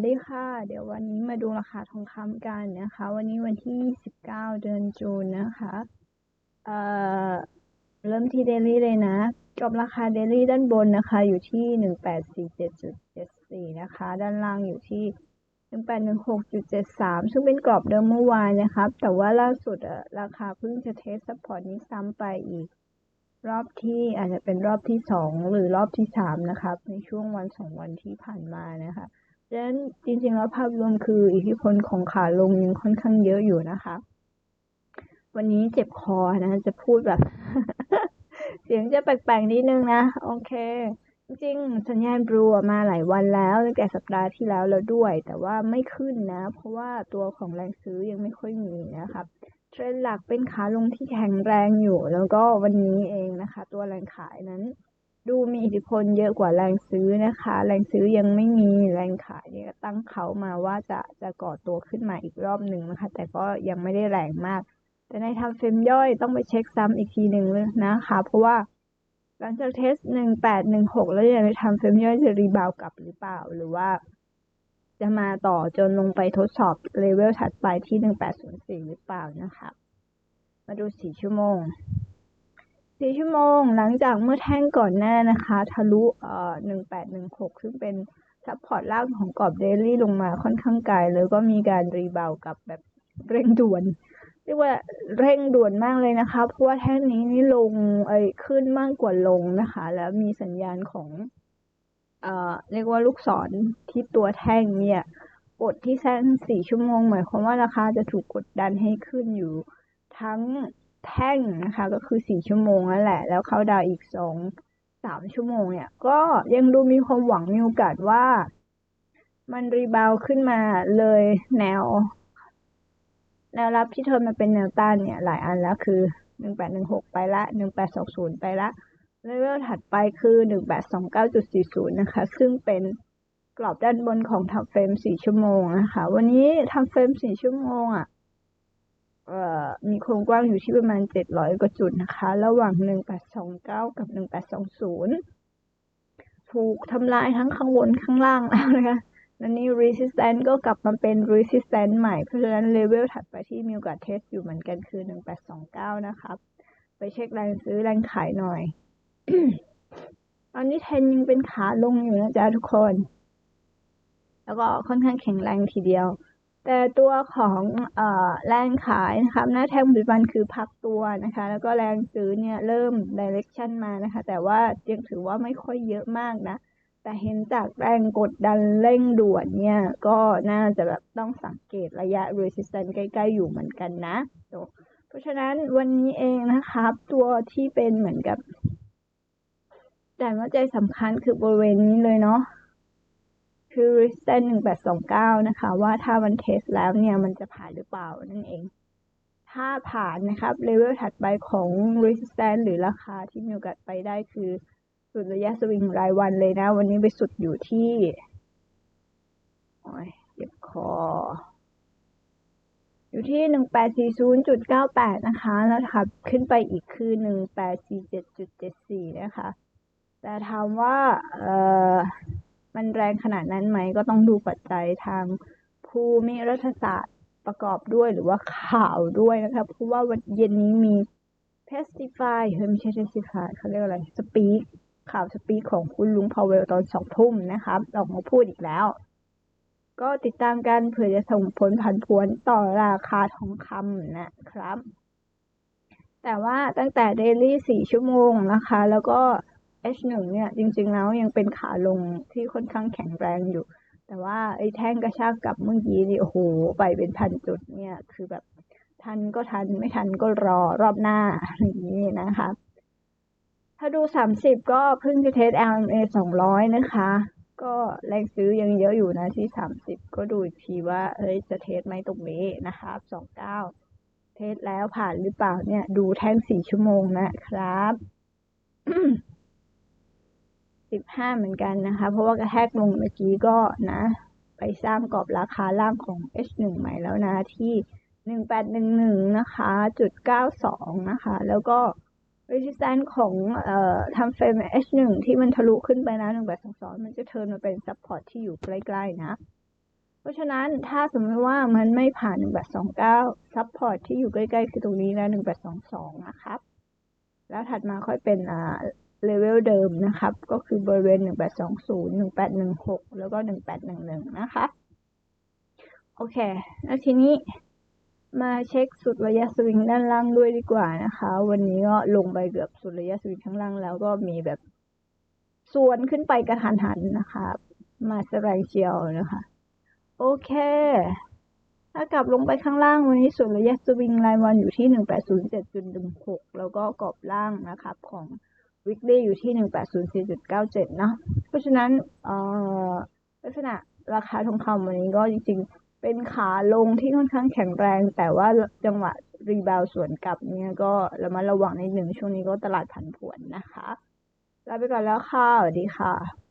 วัสดีค่ะ เดี๋ยววันนี้มาดูราคาทองคำกันนะคะ วันนี้วันที่19เดือนจูนนะคะ เอ่อ เริ่มที่เดลี่เลยนะจบราคาเดลี่ด้านบนนะคะ อยู่ที่ 1847.74 นะคะ ด้านล่างอยู่ที่ 1816.73 ซึ่งเป็นกรอบเดิมเมื่อวานนะครับ แต่ว่าล่าสุดอะราคาเพิ่งจะเทสซัพพอร์ตนี้ซ้ำไปอีก รอบที่อาจจะเป็นรอบที่สองหรือรอบที่สามนะครับ ในช่วงวันสองวันที่ผ่านมานะคะ ดังนั้นจริงๆแล้วภาพรวมคืออิทธิพลของขาลงยังค่อนข้างเยอะอยู่นะคะ วันนี้เจ็บคอนะจะพูดแบบ เสียงจะแปลกๆนิดนึงนะ โอเค จริงสัญญาณบลูมาหลายวันแล้วตั้งแต่สัปดาห์ที่แล้วแล้วด้วย แต่ว่าไม่ขึ้นนะ เพราะว่าตัวของแรงซื้อยังไม่ค่อยมีนะครับเทรนหลักเป็นขาลงที่แข็งแรงอยู่ แล้วก็วันนี้เองนะคะ ตัวแรงขายนั้น ดูมีอิทธิพลเยอะกว่าแรงซื้อนะคะ แรงซื้อยังไม่มีแรงขายเนี่ยตั้งเขามาว่าจะจะก่อตัวขึ้นมาอีกรอบหนึ่งนะคะ แต่ก็ยังไม่ได้แรงมาก แต่ในทำเฟรมย่อยต้องไปเช็คซ้ำอีกทีหนึ่งเลยนะคะ เพราะว่าหลังจากเทสหนึ่งแปดหนึ่งหกแล้วยังไปทำเฟรมย่อยจะรีบาวกลับหรือเปล่า หรือว่า จะมาต่อจนลงไปทดสอบเลเวลถัดไปที่หนึ่งแปดศูนย์สี่หรือเปล่านะคะ มาดูสี่ชั่วโมง สี่ชั่วโมงหลังจากเมื่อแท่งก่อนหน้านะคะ ทะลุเอ่อหนึ่งแปดหนึ่งหกซึ่งเป็นซัพพอร์ตล่างของกรอบเดลี่ลงมาค่อนข้างไกลเลยก็มีการรีบาวกับแบบเร่งด่วน เรียกว่าเร่งด่วนมากเลยนะคะ เพราะว่าแท่งนี้นี่ลงเอ้ขึ้นมากกว่าลงนะคะ แล้วมีสัญญาณของเอ่อเรียกว่าลูกศรที่ตัวแท่งเนี่ยกดที่เส้นสี่ชั่วโมงหมายความว่าราคาจะถูกกดดันให้ขึ้นอยู่ทั้ง แท่งนะคะ ก็คือสี่ชั่วโมงนั่นแหละ แล้วเขาดาวอีกสองสามชั่วโมงเนี่ย ก็ยังดูมีความหวังมีโอกาสว่า มันรีบาวขึ้นมาเลยแนว แนวรับที่เธอมาเป็นแนวต้านเนี่ย หลายอันแล้วคือหนึ่งแปดหนึ่งหกไปละหนึ่งแปดสองศูนย์ไปละเลเวลถัดไปคือหนึ่งแปดสองเก้าจุดสี่ศูนย์นะคะ ซึ่งเป็นกรอบด้านบนของทับเฟรมสี่ชั่วโมงนะคะ วันนี้ทับเฟรมสี่ชั่วโมงอะเอ่อ มีโครงกว้างอยู่ที่ประมาณเจ็ดร้อยกว่าจุดนะคะ ระหว่างหนึ่งแปดสองเก้ากับหนึ่งแปดสองศูนย์ถูกทำลายทั้งข้างบนข้างล่างแล้วนะคะแล้วนี่ resistance ก็กลับมาเป็น resistance ใหม่ เพราะฉะนั้นเลเวลถัดไปที่มีโอกาสเทสอยู่เหมือนกันคือหนึ่งแปดสองเก้านะครับ ไปเช็คแรงซื้อแรงขายหน่อย ตอนนี้เทนยังเป็นขาลงอยู่นะจ๊ะทุกคน แล้วก็ค่อนข้างแข็งแรงทีเดียว แต่ตัวของอแรงขายนะครับหน้าแท่งปัจจุบันคือพักตัวนะคะ แล้วก็แรงซื้อเนี่ยเริ่ม direction มานะคะ แต่ว่ายังถือว่าไม่ค่อยเยอะมากนะ แต่เห็นจากแรงกดดันเร่งด่วนเนี่ย ก็น่าจะแบบต้องสังเกตระยะ resistance ใกล้ ๆ อยู่เหมือนกันนะ เพราะฉะนั้นวันนี้เองนะครับ ตัวที่เป็นเหมือนกับแต่ว่าใจสำคัญคือบริเวณนี้เลยเนาะือเส้นหนึ่งแปดสองเก้านะคะ ว่าถ้ามันเทสแล้วเนี่ยมันจะผ่านหรือเปล่านั่นเอง ถ้าผ่านนะครับเลเวลถัดไปของ resistance หรือราคาที่มีโอกาสไปได้คือสุดระยะสวิงรายวันเลยนะ วันนี้ไปสุดอยู่ที่โอ้ยเจ็บคอ อยู่ที่หนึ่งแปดสี่ศูนย์จุดเก้าแปดนะคะ แล้วถัดขึ้นไปอีกคือหนึ่งแปดสี่เจ็ดจุดเจ็ดสี่นะคะ แต่ถามว่า เอ่อ มันแรงขนาดนั้นไหมก็ต้องดูปัจจัยทางภูมิรัฐศาสตร์ประกอบด้วยหรือว่าข่าวด้วยนะคะเพราะว่าวันเย็นนี้มี testify เฮ้ยไม่ใช่ testify เขาเรียกอะไร speak ข่าวสปีกของคุณลุงพาวเวลตอนสองทุ่มนะครับออกมาพูดอีกแล้ว ก็ติดตามกันเผื่อจะส่งผลผันผวนต่อราคาทองคำนะครับ แต่ว่าตั้งแต่เดลี่สี่ชั่วโมงนะคะ แล้วก็ H1 เนี่ยจริงๆแล้วยังเป็นขาลงที่ค่อนข้างแข็งแรงอยู่ แต่ว่าไอ้แท่งกระชากกลับเมื่อกี้นี่โอ้โหไปเป็นพันจุดเนี่ยคือแบบทันก็ทันไม่ทันก็รอรอบหน้าอย่างนี้นะคะ ถ้าดูสามสิบก็เพิ่งจะเทส LMA สองร้อยนะคะ ก็แรงซื้อยังเยอะอยู่นะที่สามสิบก็ดูอีกทีว่าเฮ้ยจะเทสไหมตรงนี้นะคะสองเก้าเทสแล้วผ่านหรือเปล่าเนี่ย ดูแท่งสี่ชั่วโมงนะครับ สิบห้าเหมือนกันนะคะ เพราะว่ากระแทกลงเมื่อกี้ก็นะ ไปสร้างกรอบราคาล่างของ H1 ใหม่แล้วนะ ที่หนึ่งแปดหนึ่งหนึ่งนะคะจุดเก้าสองนะคะ แล้วก็ resistance ของเอ่อทำเฟรม H1 ที่มันทะลุขึ้นไปนะหนึ่งแปดสองสองมันจะเทิร์นมาเป็น support ที่อยู่ใกล้ๆนะ เพราะฉะนั้นถ้าสมมติว่ามันไม่ผ่าน 1829ซัพพอร์ตที่อยู่ใกล้ๆ คือตรงนี้นะ1822 นะครับ แล้วถัดมาค่อยเป็นอ่า เลเวลเดิมนะครับ ก็คือบริเวณ 1820 1816 แล้วก็ 1811 นะคะ โอเค แล้วทีนี้มาเช็คสุดระยะสวิงด้านล่างด้วยดีกว่านะคะ วันนี้ก็ลงไปเกือบสุดระยะสวิงข้างล่างแล้วก็มีแบบส่วนขึ้นไปกระทันหันนะคะ มาแสดงเชียวนะคะ โอเค ถ้ากลับลงไปข้างล่างวันนี้ส่วนระยะสวิงรายวันอยู่ที่ 1807.16 แล้วก็กรอบล่างนะครับของ วิกฤตอยู่ที่ 1804.97 เนาะเพราะฉะนั้นลักษณะราคาทองคำวันนี้ก็จริงๆ เป็นขาลงที่ค่อนข้างแข็งแรง แต่ว่าจังหวะรีบาวสวนกลับเนี่ยก็ระมัดระวังในหนึ่งช่วงนี้ก็ตลาดผันผวนนะคะลาไปก่อนแล้วค่ะ สวัสดีค่ะ